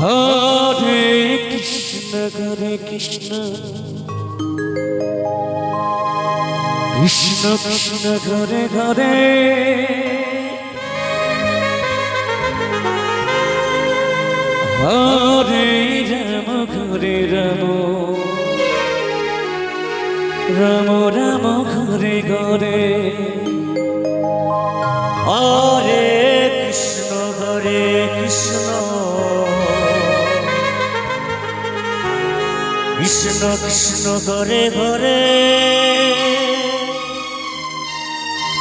হরে কৃষ্ণ হরে কৃষ্ণ। কৃষ্ণ কৃষ্ণ ঘরে ঘরে হরে রাম ঘরে রাম। রাম রাম ঘরে ঘরে হরে কৃষ্ণ। কৃষ্ণ কৃষ্ণ ঘরে ঘরে।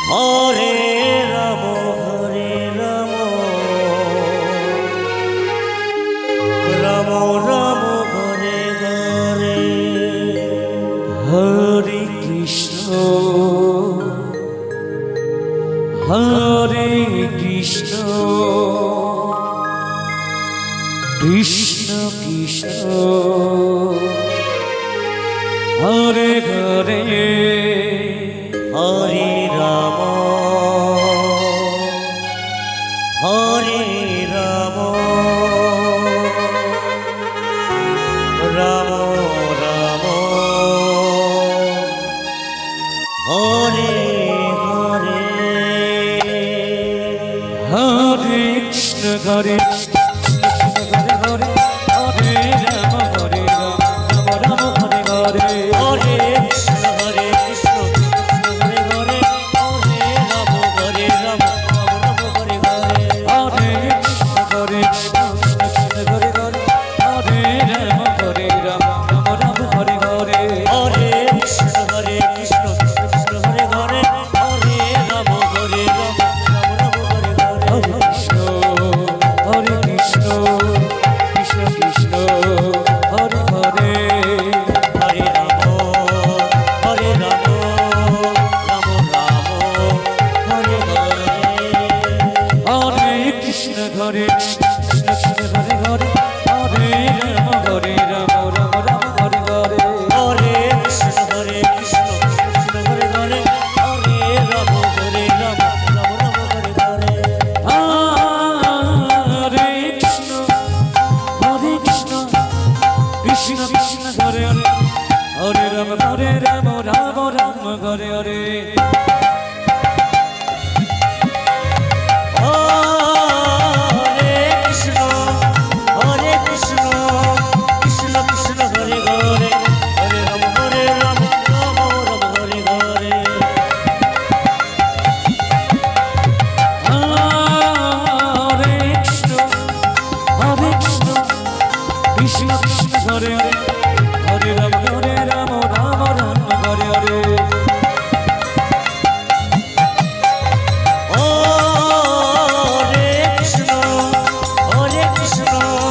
হরে কৃষ্ণ কৃষ্ণ। হরে ঘরে হরি রাম। হরি রাম। রাম রাম। হরে হরে। হরে কৃষ্ণ হরে কৃষ্ণ। কৃষ্ণ ঘরে কৃষ্ণ কৃষ্ণ ঘরে ঘরে হরে রাম হরে রাম রাম রাম হরে ঘরে হরে কৃষ্ণ হরে কৃষ্ণ কৃষ্ণ ঘরে ঘরে হরে রাম হরে রাম রাম রাম হরে ঘরে হরে কৃষ্ণ হরে কৃষ্ণ কৃষ্ণ কৃষ্ণ ঘরে হরে হরে রাম হরে রাম রাম রাম ঘরে হরে Oh কৃষ্ণ